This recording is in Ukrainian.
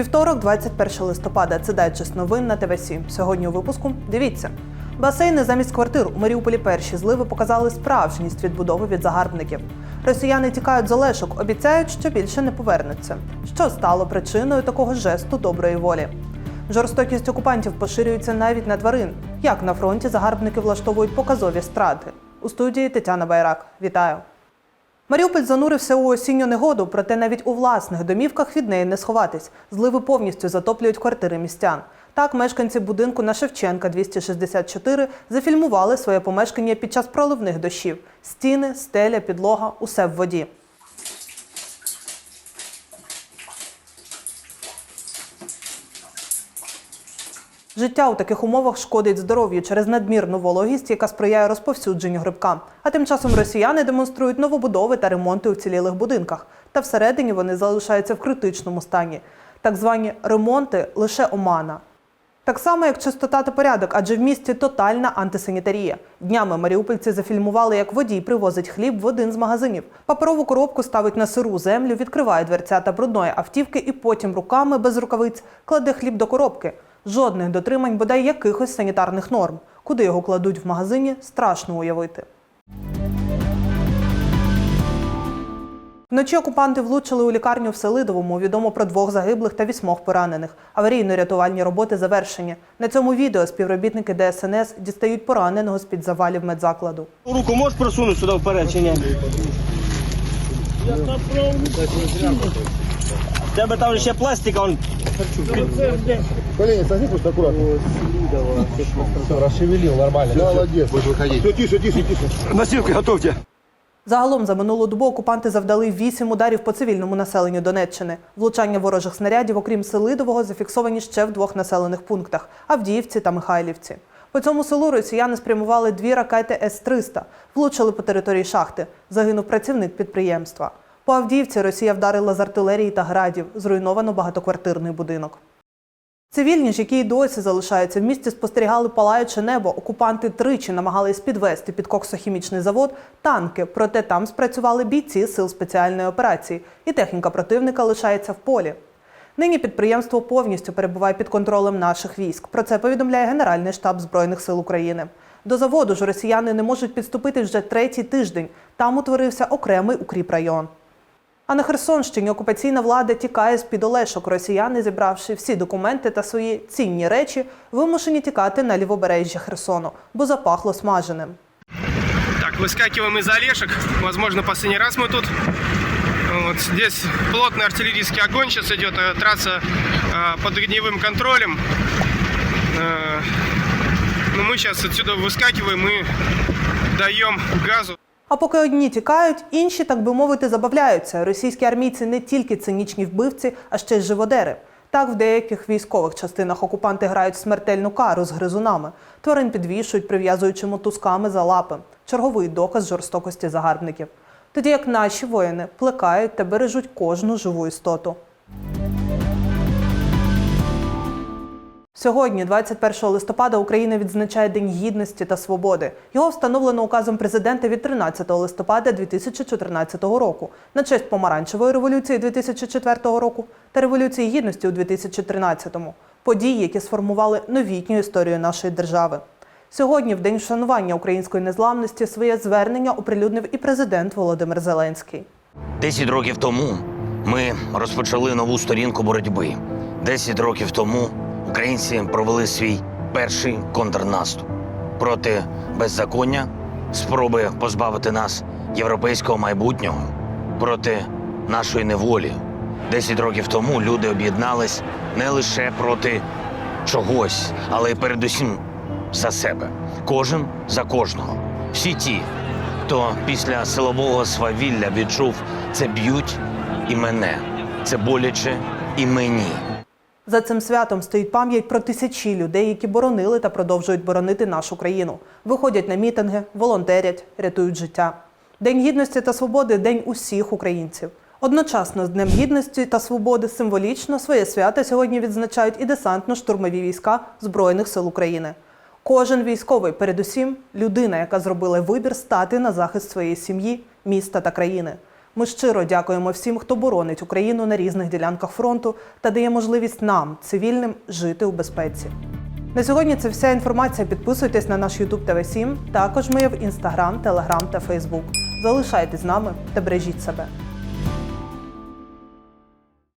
Вівторок, 21 листопада. Це дайджест новин на ТВ 7 Сьогодні у випуску дивіться. Басейни замість квартир у Маріуполі перші зливи показали справжність відбудови від загарбників. Росіяни тікають з Олешок, обіцяють, що більше не повернуться. Що стало причиною такого жесту доброї волі? Жорстокість окупантів поширюється навіть на тварин. Як на фронті загарбники влаштовують показові страти? У студії Тетяна Байрак. Вітаю! Маріуполь занурився у осінню негоду, проте навіть у власних домівках від неї не сховатись. Зливи повністю затоплюють квартири містян. Так, мешканці будинку на Шевченка 264 зафільмували своє помешкання під час проливних дощів. Стіни, стеля, підлога усе в воді. Життя у таких умовах шкодить здоров'ю через надмірну вологість, яка сприяє розповсюдженню грибка. А тим часом росіяни демонструють новобудови та ремонти у цілілих будинках. Та всередині вони залишаються в критичному стані. Так звані ремонти лише омана. Так само, як чистота та порядок, адже в місті тотальна антисанітарія. Днями маріупольці зафільмували, як водій привозить хліб в один з магазинів. Паперову коробку ставить на сиру землю, відкриває дверцята брудної автівки і потім руками без рукавиць кладе хліб до коробки. Жодних дотримань бодай якихось санітарних норм. Куди його кладуть в магазині, страшно уявити. Вночі окупанти влучили у лікарню в Селидовому. Відомо про двох загиблих та вісьмох поранених. Аварійно-рятувальні роботи завершені. На цьому відео співробітники ДСНС дістають пораненого з-під завалів медзакладу. Руку можеш просунути сюди вперед чи ні? В тебе там ще пластика, он Колени согни просто аккуратно. Все, расшевелил нормально. Молодец. Будешь выходить. Все, тише, тише, тише. носилки готовте. Загалом за минулу добу окупанти завдали вісім ударів по цивільному населенню Донеччини. Влучання ворожих снарядів, окрім Селидового, зафіксовані ще в двох населених пунктах Авдіївці та Михайлівці. По цьому селу росіяни спрямували дві ракети С-300, влучили по території шахти. Загинув працівник підприємства. По Авдіївці Росія вдарила з артилерії та градів. Зруйновано багатоквартирний будинок. Цивільні ж, які й досі залишаються в місті, спостерігали палаюче небо. Окупанти тричі намагались підвести під коксохімічний завод танки, проте там спрацювали бійці сил спеціальної операції, і техніка противника лишається в полі. Нині підприємство повністю перебуває під контролем наших військ. Про це повідомляє Генеральний штаб Збройних сил України. До заводу ж росіяни не можуть підступити вже третій тиждень. Там утворився окремий укріпрайон. А на Херсонщині окупаційна влада тікає з під Олешок. Росіяни, зібравши всі документи та свої цінні речі, вимушені тікати на лівобережжя Херсону, бо запахло смаженим. Так, выскакиваем из Олешек. Возможно, последний раз мы тут. Вот здесь плотный артиллерийский огонь сейчас идет. э, Трасса э, под огневым контролем. Э, Но мы сейчас отсюда выскакиваем и даем газу. А поки одні тікають, інші, так би мовити, забавляються. Російські армійці не тільки цинічні вбивці, а ще й живодери. Так, в деяких військових частинах окупанти грають смертельну кару з гризунами. Тварин підвішують, прив'язуючи мотузками за лапи. Черговий доказ жорстокості загарбників. Тоді як наші воїни плекають та бережуть кожну живу істоту. Сьогодні, 21 листопада, Україна відзначає День гідності та свободи. Його встановлено указом президента від 13 листопада 2014 року на честь помаранчевої революції 2004 року та революції гідності у 2013 події, які сформували новітню історію нашої держави. Сьогодні, в день вшанування української незламності, своє звернення оприлюднив і президент Володимир Зеленський. Десять років тому ми розпочали нову сторінку боротьби. Десять років тому українці провели свій перший контрнаступ проти беззаконня, спроби позбавити нас європейського майбутнього, проти нашої неволі. Десять років тому люди об'єднались не лише проти чогось, але й передусім за себе. Кожен за кожного. Всі ті, хто після силового свавілля відчув це б'ють і мене, це боляче і мені. За цим святом стоїть пам'ять про тисячі людей, які боронили та продовжують боронити нашу країну. Виходять на мітинги, волонтерять, рятують життя. День гідності та свободи день усіх українців. Одночасно з Днем гідності та свободи символічно своє свято сьогодні відзначають і десантно-штурмові війська Збройних сил України. Кожен військовий, передусім, людина, яка зробила вибір стати на захист своєї сім'ї, міста та країни. Ми щиро дякуємо всім, хто боронить Україну на різних ділянках фронту та дає можливість нам, цивільним, жити у безпеці. На сьогодні це вся інформація. Підписуйтесь на наш YouTube tv 7 Також ми є в Instagram, Telegram та Facebook. Залишайтесь з нами та бережіть себе.